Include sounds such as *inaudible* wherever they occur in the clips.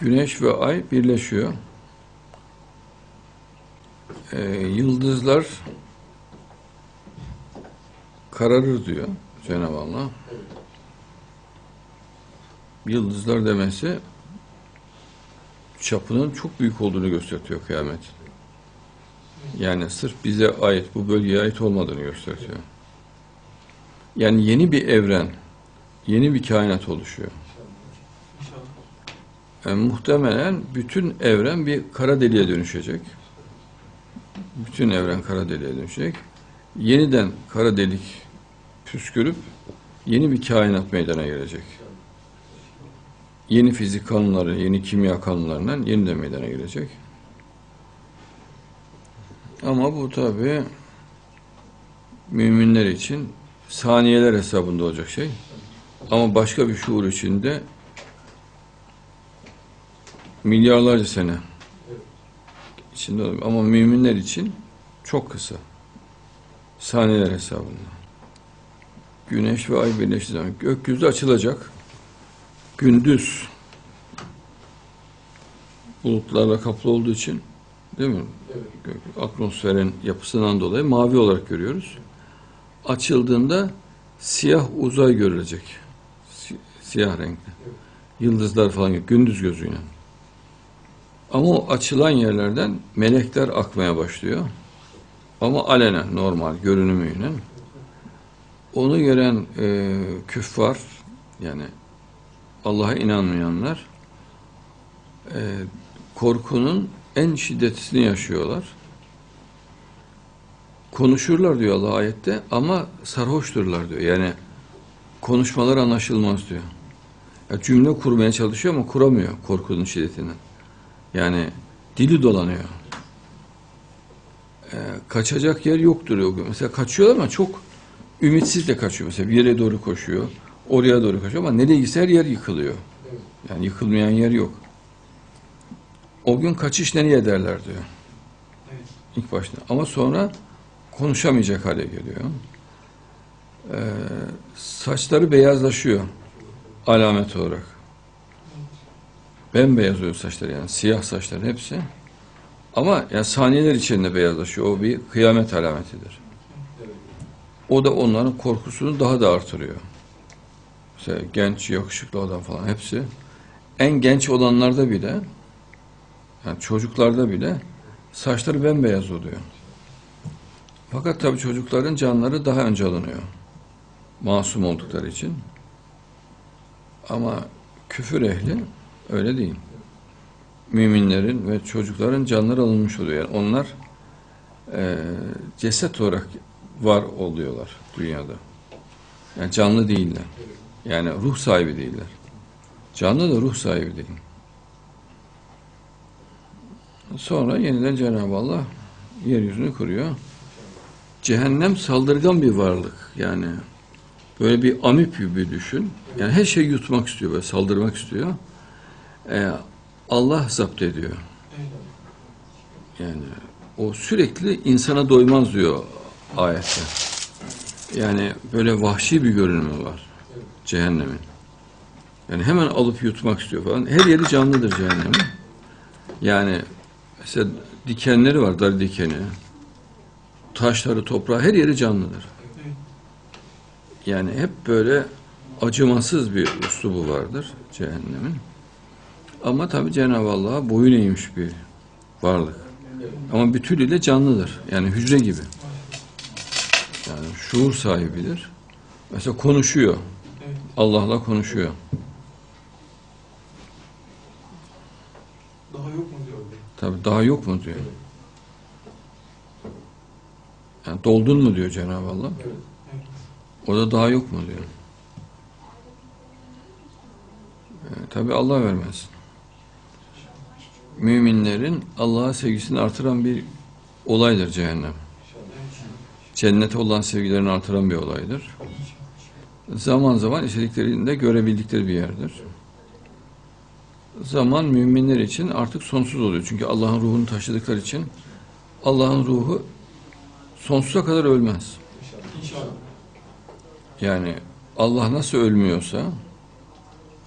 Güneş ve ay birleşiyor. Ee, yıldızlar kararır diyor Cenab-ı Allah. Yıldızlar demesi çapının çok büyük olduğunu gösteriyor kıyamet. Yani sırf bize ait, bu bölgeye ait olmadığını gösteriyor. Yani yeni bir evren, yeni bir kainat oluşuyor. Yani muhtemelen bütün evren bir kara deliğe dönüşecek. Bütün evren kara deliğe dönüşecek. Yeniden kara delik püskürüp yeni bir kainat meydana gelecek. Yeni fizik kanunları, yeni kimya kanunlarından yeniden meydana gelecek. Ama bu tabi müminler için saniyeler hesabında olacak şey. Ama başka bir şuur içinde milyarlarca sene içinde olur. Ama müminler için çok kısa. Saniyeler hesabında. Güneş ve ay birleştiği zaman gökyüzü açılacak. Gündüz bulutlarla kaplı olduğu için değil mi? Gök- Atmosferin yapısından dolayı mavi olarak görüyoruz. Açıldığında siyah uzay görülecek. Si- siyah renkli. Yıldızlar falan gündüz gözüyle. Ama o açılan yerlerden melekler akmaya başlıyor. Ama alenen, normal, görünümüyle. Onu gören e, küffar, yani Allah'a inanmayanlar, e, korkunun en şiddetlisini yaşıyorlar. Konuşurlar diyor Allah ayette ama sarhoşturlar diyor. Yani konuşmalar anlaşılmaz diyor. Ya cümle kurmaya çalışıyor ama kuramıyor korkunun şiddetinden. Yani dili dolanıyor. Ee, kaçacak yer yoktur o gün. Mesela kaçıyor ama çok ümitsiz de kaçıyor. Mesela bir yere doğru koşuyor. Oraya doğru koşuyor ama nereye gitse her yer yıkılıyor. Yani yıkılmayan yer yok. O gün kaçış nereye derler diyor. İlk başta. Ama sonra konuşamayacak hale geliyor. Ee, saçları beyazlaşıyor alamet olarak. Bembeyaz oluyor saçları yani siyah saçların hepsi. Ama yani saniyeler içinde beyazlaşıyor. O bir kıyamet alametidir. O da onların korkusunu daha da artırıyor. Mesela genç, yakışıklı adam falan hepsi. En genç olanlarda bile yani çocuklarda bile saçları bembeyaz oluyor. Fakat tabii çocukların canları daha önce alınıyor. Masum oldukları için. Ama küfür ehli öyle değil. Müminlerin ve çocukların canları alınmış oluyor. Yani onlar e, ceset olarak var oluyorlar dünyada. Yani canlı değiller. Yani ruh sahibi değiller. Canlı da ruh sahibi değil. Sonra yeniden Cenab-ı Allah yeryüzünü kuruyor. Cehennem saldırgan bir varlık. Yani böyle bir amip gibi düşün. Yani her şeyi yutmak istiyor ve saldırmak istiyor. Ee, Allah zapt ediyor. Yani o sürekli insana doymaz diyor ayette. Yani böyle vahşi bir görünümü var cehennemin. Yani hemen alıp yutmak istiyor falan. Her yeri canlıdır cehennemin. Yani mesela dikenleri var, dar dikeni. Taşları, toprağı, her yeri canlıdır. Yani hep böyle acımasız bir üslubu vardır cehennemin. Ama tabi Cenab-ı Allah'a boyun eğmiş bir varlık. Ama bütünüyle canlıdır. Yani hücre gibi. Yani şuur sahibidir. Mesela konuşuyor. Allah'la konuşuyor. Daha yok mu diyor. Tabi daha yok mu diyor. Yani doldun mu diyor Cenab-ı Allah. Evet. evet. O da daha yok mu diyor. Tabi Allah vermez. Müminlerin Allah'a sevgisini artıran bir olaydır cehennem. Cennete olan sevgilerini artıran bir olaydır. Zaman zaman istediklerini de görebildikleri bir yerdir. Zaman müminler için artık sonsuz oluyor. Çünkü Allah'ın ruhunu taşıdıkları için Allah'ın ruhu sonsuza kadar ölmez. Yani Allah nasıl ölmüyorsa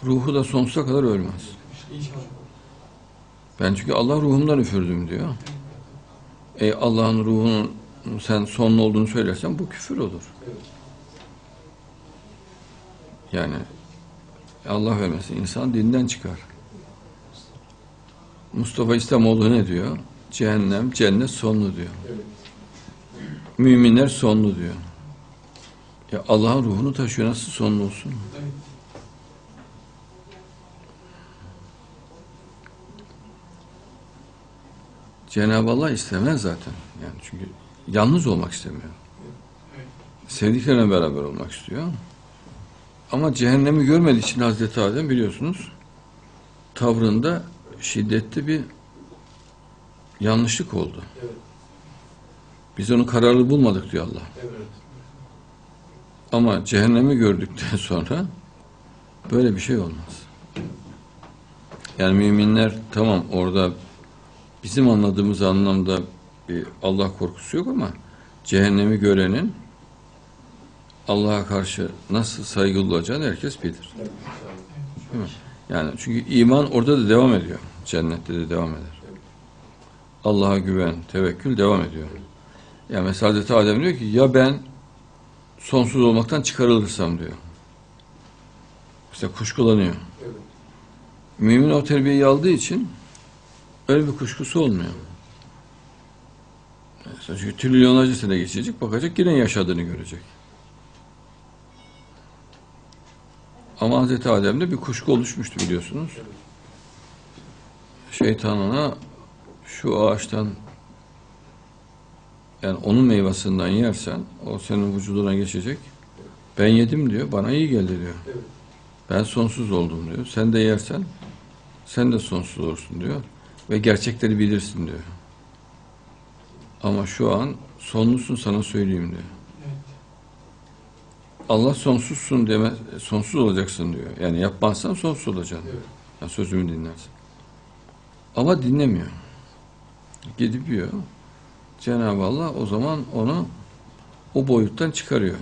ruhu da sonsuza kadar ölmez. Ben çünkü Allah ruhumdan üfürdüm diyor. E Allah'ın ruhunun sen sonlu olduğunu söylersen bu küfür olur. Yani Allah vermesin insan dinden çıkar. Mustafa İslamoğlu ne diyor? Cehennem, cennet sonlu diyor. Müminler sonlu diyor. Ya Allah'ın ruhunu taşıyor nasıl sonlu olsun? Cenab-ı Allah istemez zaten. Yani çünkü yalnız olmak istemiyor. Sevdiklerine beraber olmak istiyor. Ama cehennemi görmediği için Hazreti Adem biliyorsunuz tavrında şiddetli bir yanlışlık oldu. Biz onu kararlı bulmadık diyor Allah. Ama cehennemi gördükten *laughs* sonra böyle bir şey olmaz. Yani müminler tamam orada bizim anladığımız anlamda bir Allah korkusu yok ama cehennemi görenin Allah'a karşı nasıl saygılı olacağını herkes bilir. Değil mi? Yani çünkü iman orada da devam ediyor. Cennette de devam eder. Allah'a güven, tevekkül devam ediyor. Yani mesela Hazreti Adem diyor ki ya ben sonsuz olmaktan çıkarılırsam diyor. İşte kuşkulanıyor. Mümin o terbiyeyi aldığı için öyle bir kuşkusu olmuyor. Mesela çünkü trilyonlarca sene geçecek, bakacak yine yaşadığını görecek. Ama Hazreti Adem'de bir kuşku oluşmuştu biliyorsunuz. Şeytan ona şu ağaçtan yani onun meyvasından yersen o senin vücuduna geçecek. Ben yedim diyor, bana iyi geldi diyor. Ben sonsuz oldum diyor. Sen de yersen sen de sonsuz olursun diyor. Ve gerçekleri bilirsin diyor. Ama şu an sonlusun sana söyleyeyim diyor. Allah sonsuzsun deme, sonsuz olacaksın diyor. Yani yapmazsan sonsuz olacaksın. Evet. Yani sözümü dinlersin. Ama dinlemiyor. Gidip yiyor. Cenab-ı Allah o zaman onu o boyuttan çıkarıyor.